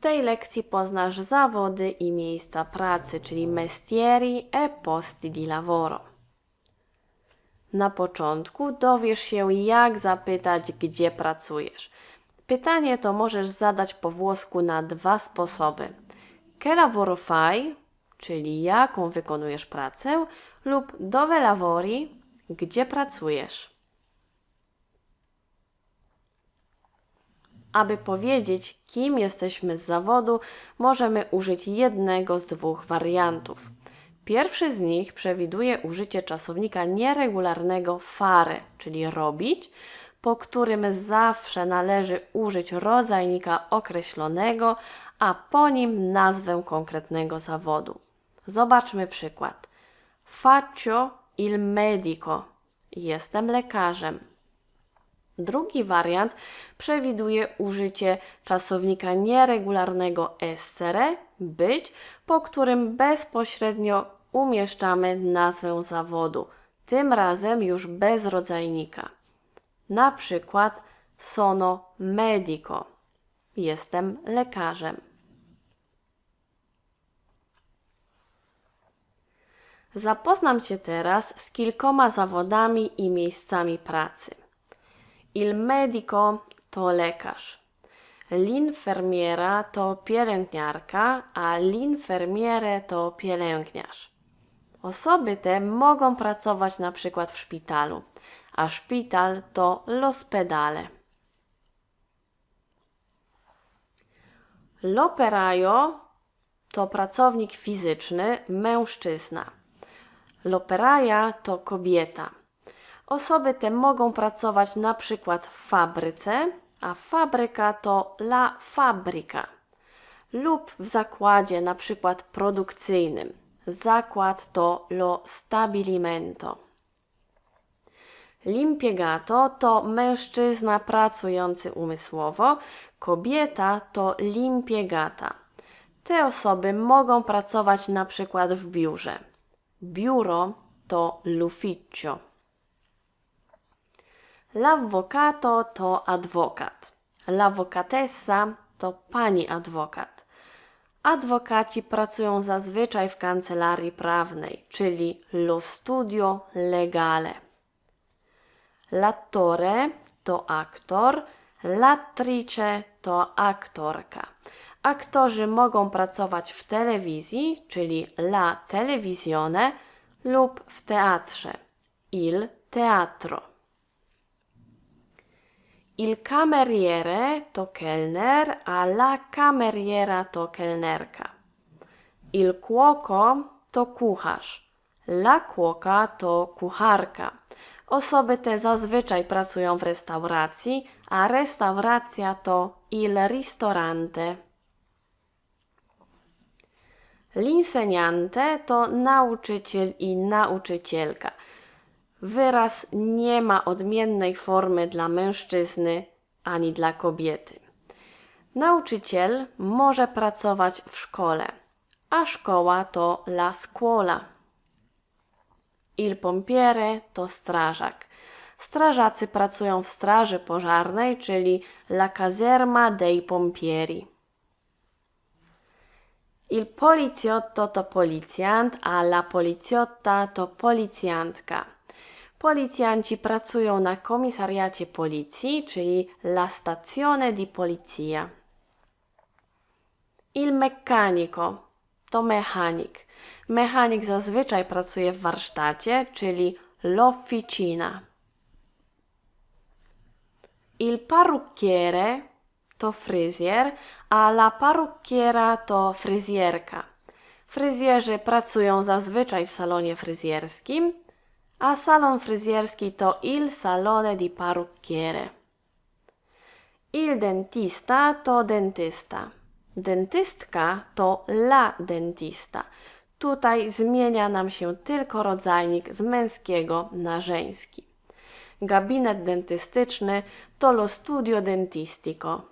tej lekcji poznasz zawody i miejsca pracy, czyli mestieri e posti di lavoro. Na początku dowiesz się, jak zapytać, gdzie pracujesz. Pytanie to możesz zadać po włosku na dwa sposoby. Che lavoro fai, czyli jaką wykonujesz pracę, lub dove lavori, gdzie pracujesz. Aby powiedzieć, kim jesteśmy z zawodu, możemy użyć jednego z dwóch wariantów. Pierwszy z nich przewiduje użycie czasownika nieregularnego fare, czyli robić, po którym zawsze należy użyć rodzajnika określonego, a po nim nazwę konkretnego zawodu. Zobaczmy przykład. Faccio il medico. Jestem lekarzem. Drugi wariant przewiduje użycie czasownika nieregularnego essere, być, po którym bezpośrednio umieszczamy nazwę zawodu, tym razem już bez rodzajnika. Na przykład sono medico. Jestem lekarzem. Zapoznam Cię teraz z kilkoma zawodami i miejscami pracy. Il medico to lekarz. L'infermiera to pielęgniarka, a l'infermiere to pielęgniarz. Osoby te mogą pracować na przykład w szpitalu, a szpital to l'ospedale. L'operaio to pracownik fizyczny, mężczyzna. L'operaia to kobieta. Osoby te mogą pracować na przykład w fabryce, a fabryka to la fabryka lub w zakładzie na przykład produkcyjnym. Zakład to lo stabilimento. L'impiegato to mężczyzna pracujący umysłowo, kobieta to l'impiegata. Te osoby mogą pracować na przykład w biurze. Biuro to l'ufficio. L'avvocato to adwokat. L'avvocatessa to pani adwokat. Adwokaci pracują zazwyczaj w kancelarii prawnej, czyli lo studio legale. L'attore to aktor, l'attrice to aktorka. Aktorzy mogą pracować w telewizji, czyli la televisione, lub w teatrze, il teatro. Il cameriere to kelner, a la cameriera to kelnerka. Il cuoco to kucharz. La cuoca to kucharka. Osoby te zazwyczaj pracują w restauracji, a restauracja to il ristorante. L'insegnante to nauczyciel i nauczycielka. Wyraz nie ma odmiennej formy dla mężczyzny ani dla kobiety. Nauczyciel może pracować w szkole, a szkoła to la scuola. Il pompiere to strażak. Strażacy pracują w straży pożarnej, czyli la caserma dei pompieri. Il poliziotto to policjant, a la poliziotta to policjantka. Policjanci pracują na komisariacie policji, czyli la stazione di polizia. Il meccanico to mechanik. Mechanik zazwyczaj pracuje w warsztacie, czyli l'officina. Il parrucchiere to fryzjer, a la parrucchiera to fryzjerka. Fryzjerzy pracują zazwyczaj w salonie fryzjerskim, a salon fryzjerski to il salone di parrucchiere. Il dentista to dentysta. Dentystka to la dentista. Tutaj zmienia nam się tylko rodzajnik z męskiego na żeński. Gabinet dentystyczny to lo studio dentistico.